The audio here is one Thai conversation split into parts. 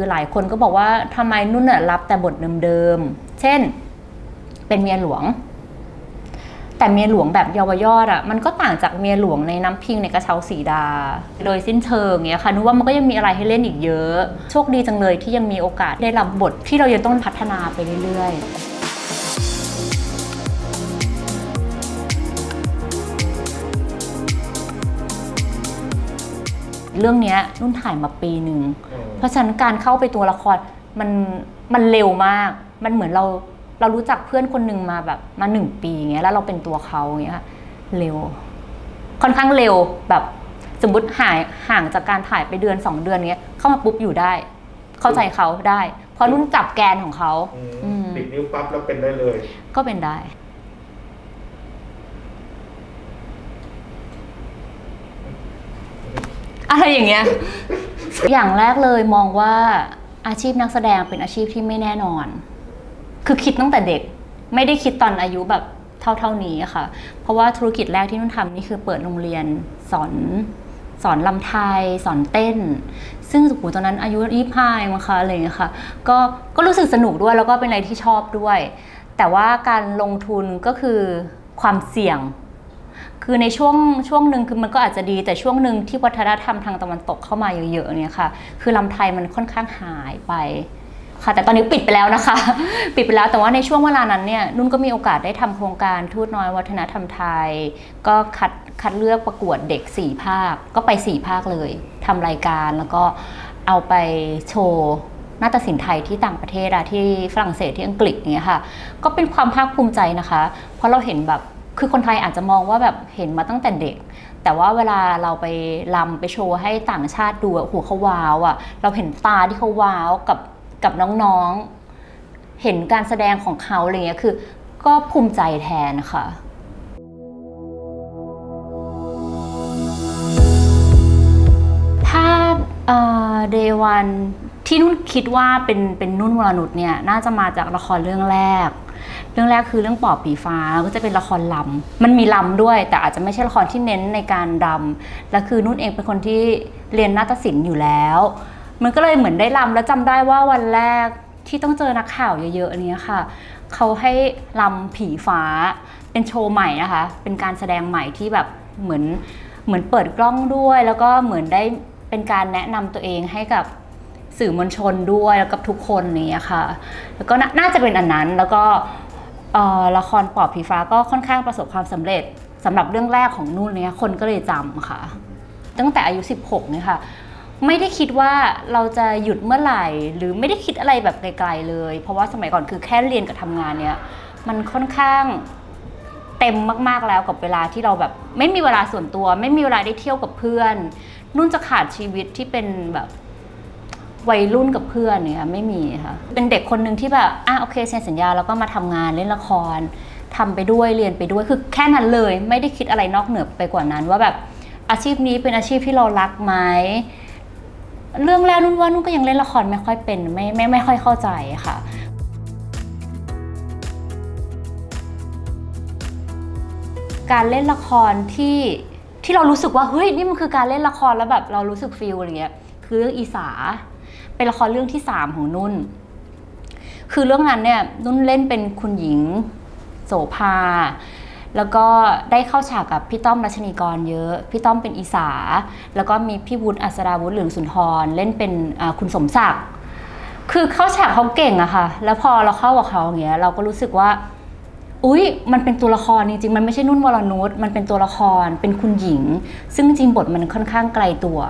คือหลายคนก็บอกว่าทำไมนุ่นน่ะรับแต่บทเดิมๆ เช่น เป็นเมียหลวง แต่เมียหลวงแบบเยาวยอดอะ มันก็ต่างจากเมียหลวงในน้ำพิงในกระเช้าสีดา โดยสิ้นเชิงเงี้ยค่ะนุว่ามันก็ยังมีอะไรให้เล่นอีกเยอะ โชคดีจังเลยที่ยังมีโอกาสได้รับบทที่เรายังต้องพัฒนาไปเรื่อยๆ เรื่องเนี้ยนุ่นถ่ายมาปีหนึ่ง เพราะฉะนั้นการเข้าไปตัวละครมันมันเร็วมาก มันเหมือนเราเรารู้จักเพื่อนคนหนึ่งมาแบบมาหนึ่งปีอย่างเงี้ยแล้วเราเป็นตัวเขาอย่างเงี้ยค่ะเร็ว ค่อนข้างเร็วแบบสมมติหายห่างจากการถ่ายไปเดือนสองเดือนเงี้ยเข้ามาปุ๊บอยู่ได้ เข้าใจเขาได้ เพราะนุ่นจับแกนของเขาอืมอืมปิดนิ้วปั๊บแล้วเป็นได้เลย ก็เป็นได้ อะไรอย่างเงี้ย อย่างแรกเลยมองว่าอาชีพนักแสดงเป็นอาชีพที่ไม่แน่นอน คือคิดตั้งแต่เด็ก ไม่ได้คิดตอนอายุแบบเท่าเท่านี้ค่ะ เพราะว่าธุรกิจแรกที่นุ่นทำนี่คือเปิดโรงเรียนสอนสอนลำไทยสอนเต้น ซึ่งโอ้โหตอนนั้นอายุยี่ห้าเองมั้งคะอะไรอย่างเงี้ยค่ะก็ก็รู้สึกสนุกด้วยแล้วก็เป็นอะไรที่ชอบด้วย แต่ว่าการลงทุนก็คือความเสี่ยง คือในช่วงช่วงหนึ่งคือมันก็อาจจะดีแต่ช่วงหนึ่งที่วัฒนธรรมทางตะวันตกเข้ามาเยอะๆเนี่ยค่ะ คือลำไทยมันค่อนข้างหายไปค่ะแต่ตอนนี้ปิดไปแล้วนะคะ ปิดไปแล้วแต่ว่าในช่วงเวลานั้นเนี่ยนุ่นก็มีโอกาสได้ทำโครงการทูตน้อยวัฒนธรรมไทย ก็คัดคัดเลือกประกวดเด็ก 4 ภาค ก็ไป 4 ภาคเลยทำรายการแล้วก็เอาไปโชว์นาฏศิลป์ไทยที่ต่างประเทศอะที่ฝรั่งเศสที่อังกฤษเงี้ยค่ะ ก็เป็นความภาคภูมิใจนะคะ เพราะเราเห็นแบบ คือคนไทยอาจจะมองว่าแบบเห็นมาตั้งแต่เด็ก แต่ว่าเวลาเราไปลำไปโชว์ให้ต่างชาติดูอะโหัวเขาว้าวอะเราเห็นตาที่เขาว้าวกับกับน้องๆ เห็นการแสดงของเขาอะไรเงี้ยคือก็ภูมิใจแทนค่ะถ้าเดวันที่นุ่นคิดว่าเป็นเป็นนุ่นวรนุชเนี่ยน่าจะมาจากละครเรื่องแรก เรื่องแรกคือเรื่องปอบปีฟ้าก็จะเป็นละครลำมันมีลำด้วย แต่อาจจะไม่ใช่ละครที่เน้นในการรำและคือนุ่นเองเป็นคนที่เรียนนาฏศิลป์อยู่แล้ว มันก็เลยเหมือนได้ลำแล้วจำได้ว่าวันแรกที่ต้องเจอนักข่าวเยอะๆนี้ค่ะเขาให้ลำผีฟ้าเป็นโชว์ใหม่นะคะ เป็นการแสดงใหม่ที่แบบเหมือนเหมือนเปิดกล้องด้วย แล้วก็เหมือนได้เป็นการแนะนำตัวเองให้กับ สื่อมวลชนด้วยแล้วกับทุกคนนี้ค่ะ แล้วก็นาน่าจะเป็นอันนั้นแล้วก็ละครปอบผีฟ้าก็ค่อนข้างประสบความสำเร็จสำหรับเรื่องแรกของนุ่นเนี่ยคนก็เลยจำค่ะ ตั้งแต่อายุ 16เนี่ยค่ะไม่ได้คิดว่าเราจะหยุดเมื่อไหร่ หรือไม่ได้คิดอะไรแบบไกลๆเลย เพราะว่าสมัยก่อนคือแค่เรียนกับทำงานเนี่ยมันค่อนข้างเต็มมากๆแล้วกับเวลาที่เราแบบ ไม่มีเวลาส่วนตัว ไม่มีเวลาได้เที่ยวกับเพื่อน นุ่นจะขาดชีวิตที่เป็นแบบ วัยรุ่นกับเพื่อนเนี่ยไม่มีค่ะ เป็นเด็กคนหนึ่งที่แบบอะโอเคเซ็นสัญญาแล้วก็มาทำงานเล่นละครทำไปด้วยเรียนไปด้วยคือแค่นั้นเลย ไม่ได้คิดอะไรนอกเหนือไปกว่านั้น ว่าแบบอาชีพนี้เป็นอาชีพที่เรารักไหมเรื่องแรกนุ่นว่านุ่นก็ยังเล่นละครไม่ค่อยเป็นไม่ไม่ไม่ค่อยเข้าใจค่ะการเล่นละครที่ที่เรารู้สึกว่าเฮ้ยนี่มันคือการเล่นละครแล้วแบบเรารู้สึกฟีลอะไรเงี้ยคือเรื่องอีสา เป็นละครเรื่องที่สามของนุ่น คือเรื่องนั้นเนี่ยนุ่นเล่นเป็นคุณหญิงโสภา แล้วก็ได้เข้าฉากกับพี่ต้อมรัชนีกรเยอะ พี่ต้อมเป็นอีสา แล้วก็มีพี่วุฒิอัศราวุฒิเหลืองสุนทร เล่นเป็นคุณสมศักดิ์ คือเข้าฉากเขาเก่งอะค่ะ แล้วพอเราเข้ากับเขาอย่างเงี้ยเราก็รู้สึกว่า อุ๊ย มันเป็นตัวละครจริงๆ มันไม่ใช่นุ่นวรนุช มันเป็นตัวละคร เป็นคุณหญิง ซึ่งจริงบทมันค่อนข้างไกลตัว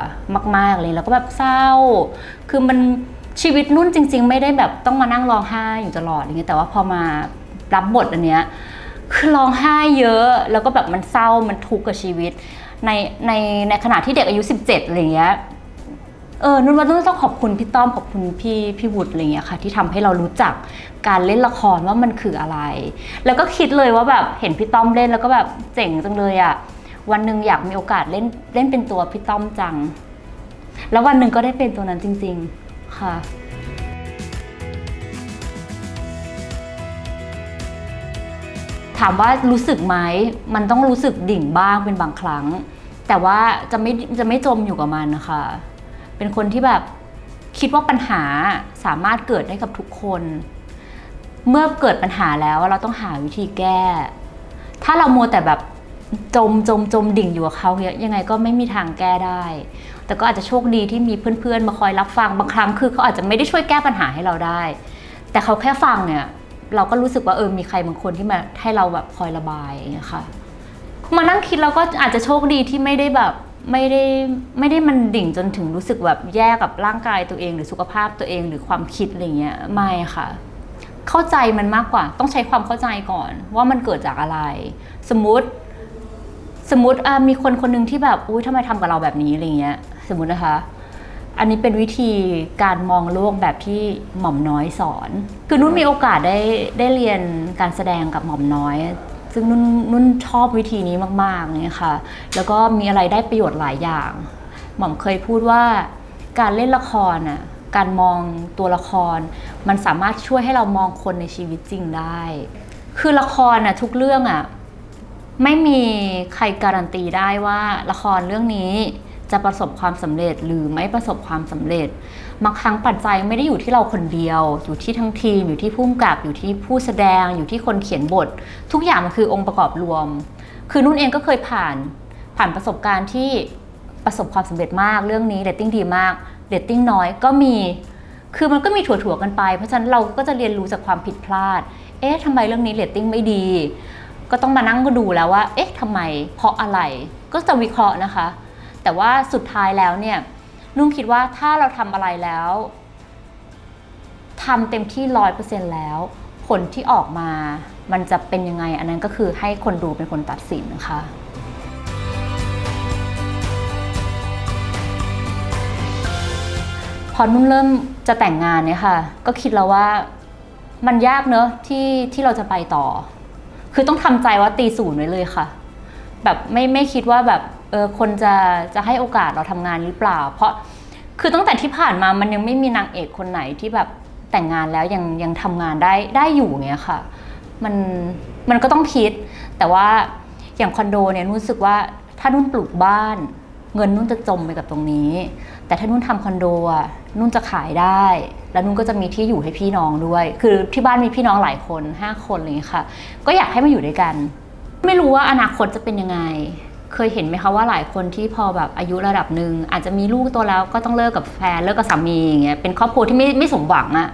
มาก ๆ เลย แล้วก็แบบเศร้า คือมันชีวิตนุ่นจริง ๆ ไม่ได้แบบต้องมานั่งร้องไห้อยู่ตลอดอย่างเงี้ย แต่ว่าพอมารับบทอันเนี้ย คือร้องไห้เยอะ แล้วก็แบบมันเศร้า มันทุกข์กับชีวิต ในในในขณะที่เด็กอายุ 17อะไรเงี้ย เออนุ่นว่านุ่นต้องขอบคุณพี่ต้อมขอบคุณพี่พี่วุฒิอะไรอย่างเงี้ยค่ะ ที่ทำให้เรารู้จักการเล่นละครว่ามันคืออะไร แล้วก็คิดเลยว่าแบบเห็นพี่ต้อมเล่นแล้วก็แบบเจ๋งจังเลยอะ่ะวันหนึ่งอยากมีโอกาสเล่นเล่นเป็นตัวพี่ต้อมจัง แล้ววันหนึ่งก็ได้เป็นตัวนั้นจริง ๆ ค่ะถามว่ารู้สึกไหมมันต้องรู้สึกดิ่งบ้างเป็นบางครั้ง แต่ว่าจะไม่จะไม่จมอยู่กับมันนะคะ เป็นคนที่แบบคิดว่าปัญหาสามารถเกิดได้กับทุกคน เมื่อเกิดปัญหาแล้วเราต้องหาวิธีแก้ ถ้าเรามัวแต่แบบจมจมจมดิ่งอยู่กับเขาเนี่ยยังไงก็ไม่มีทางแก้ได้ แต่ก็อาจจะโชคดีที่มีเพื่อนๆ มาคอยรับฟังบางครั้งคือเขาอาจจะไม่ได้ช่วยแก้ปัญหาให้เราได้ แต่เขาแค่ฟังเนี่ยเราก็รู้สึกว่าเออมีใครบางคนที่มาให้เราแบบคอยระบายอย่างเงี้ยค่ะ มานั่งคิดเราก็อาจจะโชคดีที่ไม่ได้แบบ ไม่ได้ไม่ได้มันดิ่งจนถึงรู้สึกแบบแย่กับร่างกายตัวเองหรือสุขภาพตัวเองหรือความคิดอะไรเงี้ยไม่ค่ะ เข้าใจมันมากกว่า ต้องใช้ความเข้าใจก่อน ว่ามันเกิดจากอะไร สมมติ สมมติมีคนคนหนึ่งที่แบบอุ้ยทำไมทำกับเราแบบนี้อะไรเงี้ย สมมตินะคะ อันนี้เป็นวิธีการมองโลกแบบที่หม่อมน้อยสอน คือนุ่นมีโอกาสได้ได้เรียนการแสดงกับหม่อมน้อย ซึ่งนุ่นนุ่นชอบวิธีนี้มากๆเนี่ยค่ะ แล้วก็มีอะไรได้ประโยชน์หลายอย่าง หม่อมเคยพูดว่าการเล่นละครน่ะการมองตัวละคร มันสามารถช่วยให้เรามองคนในชีวิตจริงได้ คือละครน่ะทุกเรื่องอะไม่มีใครการันตีได้ว่าละครเรื่องนี้จะประสบความสำเร็จหรือไม่ประสบความสำเร็จ บางครั้งปัจจัยไม่ได้อยู่ที่เราคนเดียว อยู่ที่ทั้งทีม อยู่ที่ผู้กำกับ อยู่ที่ผู้แสดง อยู่ที่คนเขียนบท ทุกอย่างมันคือองค์ประกอบรวม คือนุ่นเองก็เคยผ่านผ่านประสบการณ์ที่ประสบความสำเร็จมากเรื่องนี้เรตติ้งดีมากเรตติ้งน้อยก็มี คือมันก็มีถั่วๆกันไป เพราะฉะนั้นเราก็จะเรียนรู้จากความผิดพลาด เอ๊ะทำไมเรื่องนี้เรตติ้งไม่ดี ก็ต้องมานั่งก็ดูแล้วว่า เอ๊ะทำไม เพราะอะไร ก็จะวิเคราะห์นะคะ แต่ว่าสุดท้ายแล้วเนี่ย นุ่นคิดว่าถ้าเราทำอะไรแล้วทำเต็มที่ร้อยเปอร์เซ็นแล้ว ผลที่ออกมามันจะเป็นยังไง อันนั้นก็คือให้คนดูเป็นคนตัดสินนะคะพอนุ่นเริ่มจะแต่งงานเนี่ยค่ะ ก็คิดแล้วว่ามันยากเนอะที่ที่เราจะไปต่อ คือต้องทำใจว่าตีศูนย์ไว้เลยค่ะ แบบไม่ไม่คิดว่าแบบ เออคนจะจะให้โอกาสเราทำงานหรือเปล่า เพราะคือตั้งแต่ที่ผ่านมามันยังไม่มีนางเอกคนไหนที่แบบแต่งงานแล้วยังยังทำงานได้ได้อยู่เงี้ยค่ะ มันมันก็ต้องคิด แต่ว่าอย่างคอนโดเนี่ยนุ่นรู้สึกว่าถ้านุ่นปลูกบ้าน เงินนุ่นจะจมไปกับตรงนี้ แต่ถ้านุ่นทำคอนโดอะนุ่นจะขายได้ แล้วนุ่นก็จะมีที่อยู่ให้พี่น้องด้วย คือที่บ้านมีพี่น้องหลายคนห้าคนอะไรอย่างเลยค่ะ ก็อยากให้มาอยู่ด้วยกัน ไม่รู้ว่าอนาคตจะเป็นยังไง เคยเห็นไหมคะว่าหลายคนที่พอแบบอายุระดับหนึ่งอาจจะมีลูกตัวแล้วก็ต้องเลิกกับแฟนเลิกกับสามีอย่างเงี้ยเป็นครอบครัวที่ไม่ไม่สมหวังอะ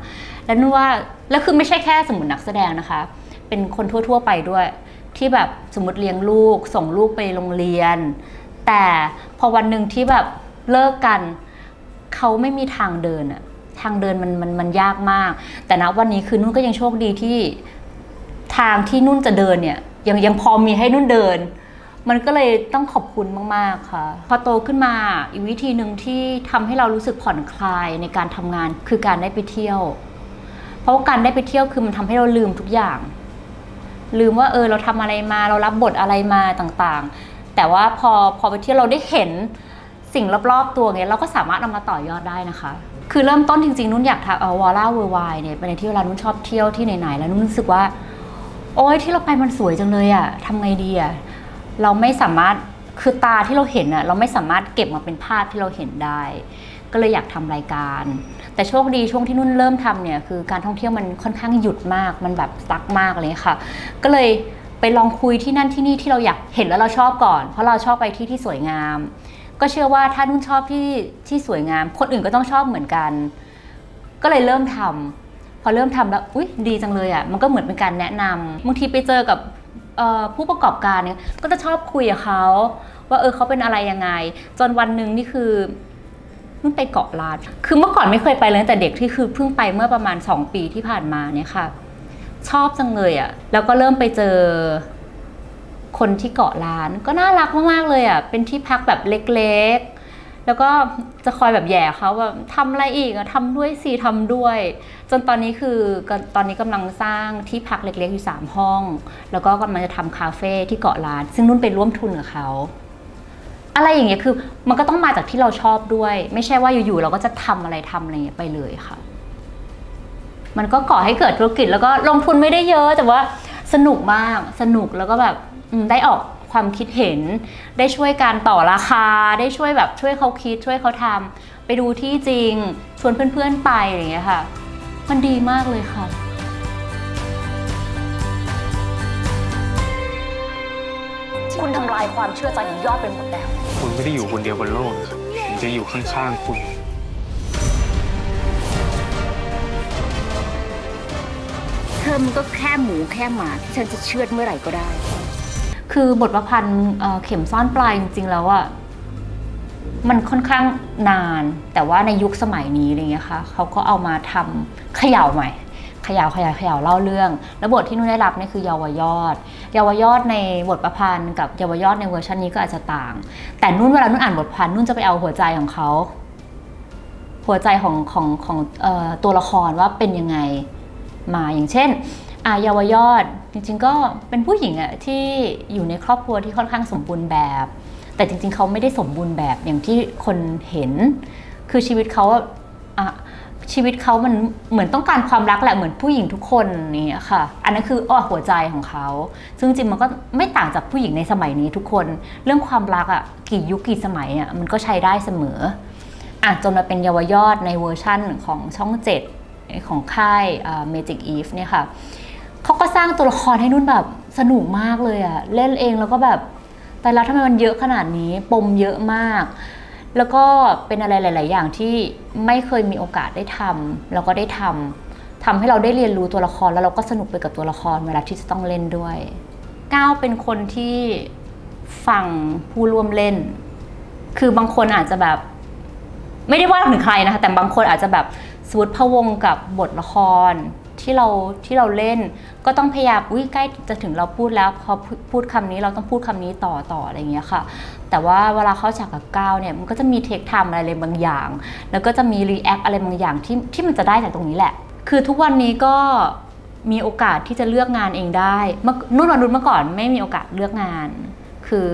แล้วนึกว่าแล้วคือไม่ใช่แค่สมมตินักแสดงนะคะ เป็นคนทั่ว ๆ ไปด้วย ที่แบบสมมติเลี้ยงลูก ส่งลูกไปโรงเรียน แต่พอวันหนึ่งที่แบบเลิกกันเขาไม่มีทางเดินอะทางเดินมันมันมันยากมาก แต่ณวันนี้คือนุ่นก็ยังโชคดีที่ทางที่นุ่นจะเดินเนี่ยยังยังพอมีให้นุ่นเดิน มันก็เลยต้องขอบคุณมาก ๆ ค่ะ พอโตขึ้นมาอีกวิธีหนึ่งที่ทำให้เรารู้สึกผ่อนคลายในการทำงานคือการได้ไปเที่ยว เพราะว่าการได้ไปเที่ยวคือมันทำให้เราลืมทุกอย่าง ลืมว่าเออเราทำอะไรมาเรารับบทอะไรมาต่างๆ แต่ว่าพอพอไปเที่ยวเราได้เห็นสิ่งรอบๆตัวเงี้ยเราก็สามารถเอามาต่อยอดได้นะคะ คือเริ่มต้นจริงๆนุ่นอยากทำเออวอลล่าเวอร์ไวเนี่ยเป็นที่เวลานุ่นชอบเที่ยวที่ไหนๆแล้วนุ่นรู้สึกว่า โอ๊ยที่เราไปมันสวยจังเลยอะทำไงดีอะ เราไม่สามารถคือตาที่เราเห็นอะเราไม่สามารถเก็บมาเป็นภาพที่เราเห็นได้ ก็เลยอยากทำรายการ แต่โชคดีช่วงที่นุ่นเริ่มทำเนี่ยคือการท่องเที่ยวมันค่อนข้างหยุดมากมันแบบซักมากเลยค่ะ ก็เลยไปลองคุยที่นั่นที่นี่ที่เราอยากเห็นแล้วเราชอบก่อน เพราะเราชอบไปที่ที่สวยงาม ก็เชื่อว่าถ้านุ่นชอบที่ที่สวยงาม คนอื่นก็ต้องชอบเหมือนกัน ก็เลยเริ่มทำพอเริ่มทำแล้วอุ้ยดีจังเลยอะ่ะมันก็เหมือนเป็นการแนะนำบางทีไปเจอกับ เอ่อผู้ประกอบการเนี่ยก็จะชอบคุยกับเขาว่าเออเขาเป็นอะไรยังไง จนวันหนึ่งนี่คือนุ่นไปเกาะล้าน คือเมื่อก่อนไม่เคยไปเลยตั้งแต่เด็กที่คือเพิ่งไปเมื่อประมาณ 2 ปีที่ผ่านมาเนี่ยค่ะ ชอบจังเลยอะ่ะแล้วก็เริ่มไปเจอคนที่เกาะล้าน ก็น่ารักมากๆเลยอะเป็นที่พักแบบเล็กๆ แล้วก็จะคอยแบบแย่เขาแบบทำอะไรอีกอะทำด้วยสิทำด้วย จนตอนนี้คือตอนนี้กำลังสร้างที่พักเล็กๆอยู่สามห้อง แล้วก็กำลังจะทำคาเฟ่ที่เกาะล้าน ซึ่งนุ่นไปร่วมทุนกับเขาอะไรอย่างเงี้ยคือมันก็ต้องมาจากที่เราชอบด้วย ไม่ใช่ว่าอยู่ๆเราก็จะทำอะไรทำอะไรเงี้ยไปเลยค่ะ มันก็ก่อให้เกิดธุรกิจแล้วก็ลงทุนไม่ได้เยอะ แต่ว่าสนุกมากสนุกแล้วก็แบบได้ออก ความคิดเห็น ได้ช่วยการต่อราคา ได้ช่วยแบบช่วยเขาคิด ช่วยเขาทำไปดูที่จริง ชวนเพื่อนๆไปอะไรอย่างเงี้ยค่ะ มันดีมากเลยค่ะคุณทำลายความเชื่อใจของยอดไปหมดแล้ว คุณไม่ได้อยู่คนเดียวบนโลกนะครับผมจะอยู่ข้างๆคุณ เธอมันก็แค่หมูแค่หมาที่ฉันจะเชื่อดเมื่อไหร่ก็ได้ คือบทประพันธ์เข็มซ่อนปลายจริงๆแล้วอะมันค่อนข้างนาน แต่ว่าในยุคสมัยนี้อะไรเงี้ยค่ะเขาก็เอามาทำเขย่าใหม่เขย่าเขย่าเขย่าเล่าเรื่อง แล้วบทที่นุ่นได้รับนี่คือเยาวยอด เยาวยอดในบทประพันธ์กับเยาวยอดในเวอร์ชันนี้ก็อาจจะต่าง แต่นุ่นเวลานุ่นอ่านบทประพันธ์นุ่นจะไปเอาหัวใจของเขา หัวใจของของของเอ่อตัวละครว่าเป็นยังไงมาอย่างเช่นอาเยาวยอด จริง ๆ ก็เป็นผู้หญิงอะที่อยู่ในครอบครัวที่ค่อนข้างสมบูรณ์แบบ แต่จริง ๆ เขาไม่ได้สมบูรณ์แบบอย่างที่คนเห็น คือชีวิตเขาอะชีวิตเขามันเหมือนต้องการความรักแหละเหมือนผู้หญิงทุกคนนี่ค่ะ อันนั้นคืออ้อหัวใจของเขา ซึ่งจริงมันก็ไม่ต่างจากผู้หญิงในสมัยนี้ทุกคน เรื่องความรักอะกี่ยุคกี่สมัยอะมันก็ใช้ได้เสมออะจนมาเป็นเยาวยอดในเวอร์ชั่นของช่อง 7 ของค่ายเมจิกอีฟเนี่ยค่ะ เขาก็สร้างตัวละครให้นุ่นแบบสนุกมากเลยอะเล่นเองแล้วก็แบบแต่ล้วทำไมมันเยอะขนาดนี้ปมเยอะมาก แล้วก็เป็นอะไรหลาย ๆ อย่างที่ไม่เคยมีโอกาสได้ทำแล้วก็ได้ทำทำให้เราได้เรียนรู้ตัวละครแล้วเราก็สนุกไปกับตัวละครเวลาที่จะต้องเล่นด้วยก้าวเป็นคนที่ฟังผู้ร่วมเล่น คือบางคนอาจจะแบบ ไม่ได้ว่าถึงใครนะคะแต่บางคนอาจจะแบบสมมติพะวงกับบทละคร ที่เราที่เราเล่น ก็ต้องพยายามอุ้ยใกล้จะถึงเราพูดแล้วพอพูดคำนี้เราต้องพูดคำนี้ต่อต่ออะไรอย่างเงี้ยค่ะ แต่ว่าเวลาเข้าฉากกับก้าวเนี่ยมันก็จะมีเทคไทม์อะไรบางอย่าง แล้วก็จะมีรีแอคอะไรบางอย่างที่ที่มันจะได้จากตรงนี้แหละ คือทุกวันนี้ก็มีโอกาสที่จะเลือกงานเองได้เมื่อนุ่นวันรุ่นเมื่อก่อนไม่มีโอกาสเลือกงาน คือ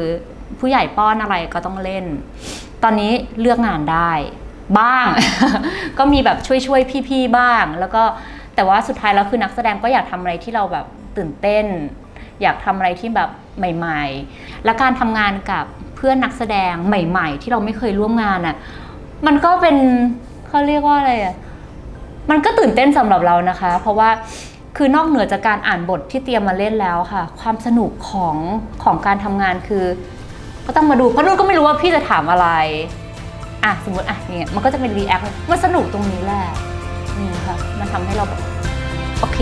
ผู้ใหญ่ป้อนอะไรก็ต้องเล่น ตอนนี้เลือกงานได้บ้าง ก็มีแบบช่วยช่วยๆพี่ๆบ้าง แล้วก็ แต่ว่าสุดท้ายแล้วคือนักแสดงก็อยากทำอะไรที่เราแบบตื่นเต้น อยากทำอะไรที่แบบใหม่ ๆ และการทำงานกับเพื่อนนักแสดงใหม่ ๆ ที่เราไม่เคยร่วมงานอะมันก็เป็นเขาเรียกว่าอะไรอะมันก็ตื่นเต้นสำหรับเรานะคะ เพราะว่าคือนอกเหนือจากการอ่านบทที่เตรียมมาเล่นแล้วค่ะ ความสนุกของของการทำงานคือ ก็ต้องมาดูเพราะนุ่นก็ไม่รู้ว่าพี่จะถามอะไรอะสมมติอะเนี่ยมันก็จะเป็นรีแอคมันสนุกตรงนี้แหละ มันทำให้เราแบบโอเค